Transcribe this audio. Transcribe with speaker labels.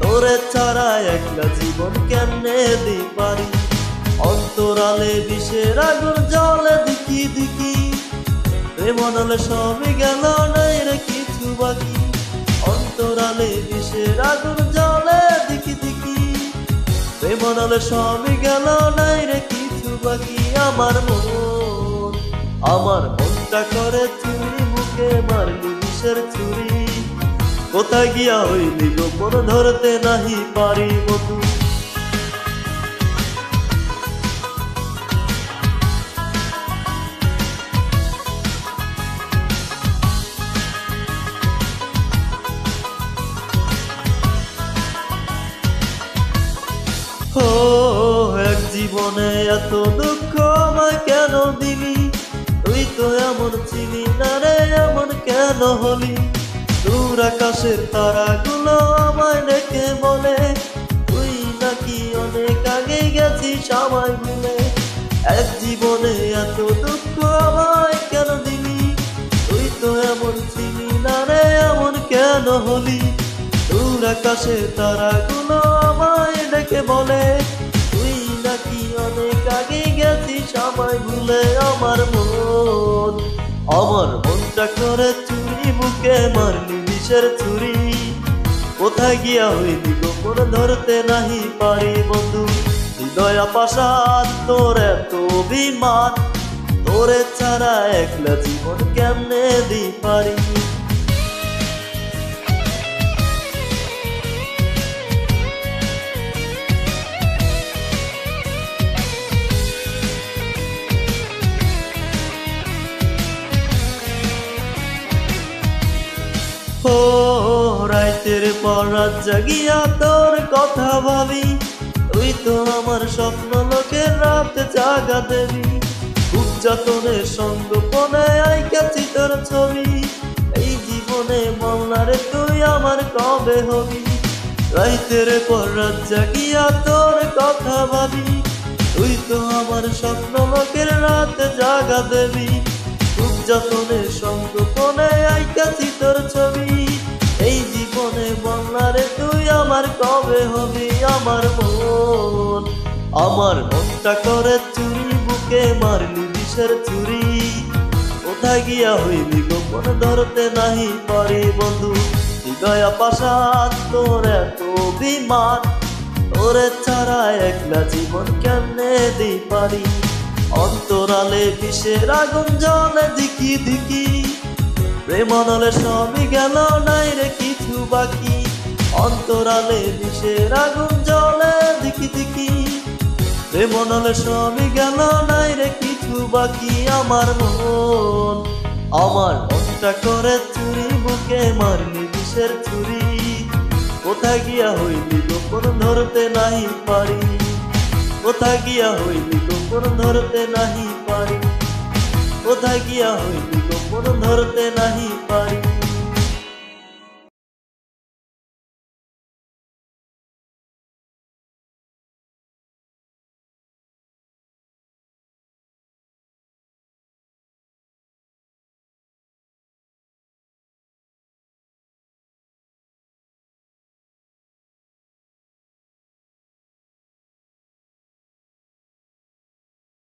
Speaker 1: তোরে ছাড়া একলা জীবন কেমনে দি পারি? অন্তরালে বিষের আগুন, জলে দিকি দিকি। প্রেমনলে সবই গেল, নাই রে কিছু বাকি। অন্তরালে বিষের আগুন, জলে দিকি দিকি। প্রেমনলে সবই গেল, নাই রে কিছু বাকি। আমার মন, আমার মনটা করে চুরি মুখে মারলি, বিষের চুরি কোথায় গিয়া হইলি গোপন ধরতে নাহি পারি বন্ধু। জীবনে এত দুঃখ আমায় কেন দিলি? তুই তো এমন চিনি না রে, এমন কেন হলি? আকাশের তারাগুলো আমায় ডেকে বলে, তুই নাকি অনেক আগে গেছিস আমায় ভুলে? এক জীবনে এত দুঃখ আমায় কেন দিলি? তুই তো এমন চিনি না রে, এমন কেন হলি? দূর আকাশে তারাগুলো আমায় ডেকে বলে, তুই নাকি অনেক আগে গেছিস আমায় ভুলে? আমার মন, আমার মনটা করে চুরি বুকে মারলি। বিষের চুরি। কোথায় গিয়া হইলি গোপন ধরতে নাহি পারি বন্ধু? হৃদয় পাশান তোর এত অভিমান। তোরে ছাড়া একলা জীবন কেমনে দি পারি? রাইতের পর রাত জাগিয়া তোর কথা ভাবি। তুই তো আমার স্বপ্ন লোকের রাত জাগা দেবি। খুব যতনের সঙ্গ পনে আইকাছি তোর ছবি। এই জীবনে মামলারে তুই আমার কবে হবি? রাইতের পর রাত জাগিয়া তোর কথা ভাবি। তুই তো আমার স্বপ্ন লোকের রাত জাগা দেবি। যতনে সংগোপনে কবে হবি আমার মন। আমার মনটা করে চুরি, বুকে মারলি বিষের চুরি। কোথায় গিয়া হইলি গোপন ধরতে নাহি পারি বন্ধু। হৃদয় তোর এত তোরে ছাড়া একলা জীবন কেমনে দি পারি? অন্তরালে বিষের আগুন জলে দিকি দিকি। প্রেমনলে সবই গেল, নাই রে কিছু বাকি। অন্তরালে বিষের আগুন জলে দিকি দিকি। প্রেমনলে সবই গেল নাই রে, কিছু বাকি আমার মন। আমার মনটা করে চুরি, বুকে মারলি বিষের চুরি কোথায় গিয়া হইলি গোপন ধরতে নাহি পারি। কোথায় গিয়া হইলি গোপন ধরতে নাহি পারি। কোথায় গিয়া হইলি গোপন ধরতে নাহি পারি।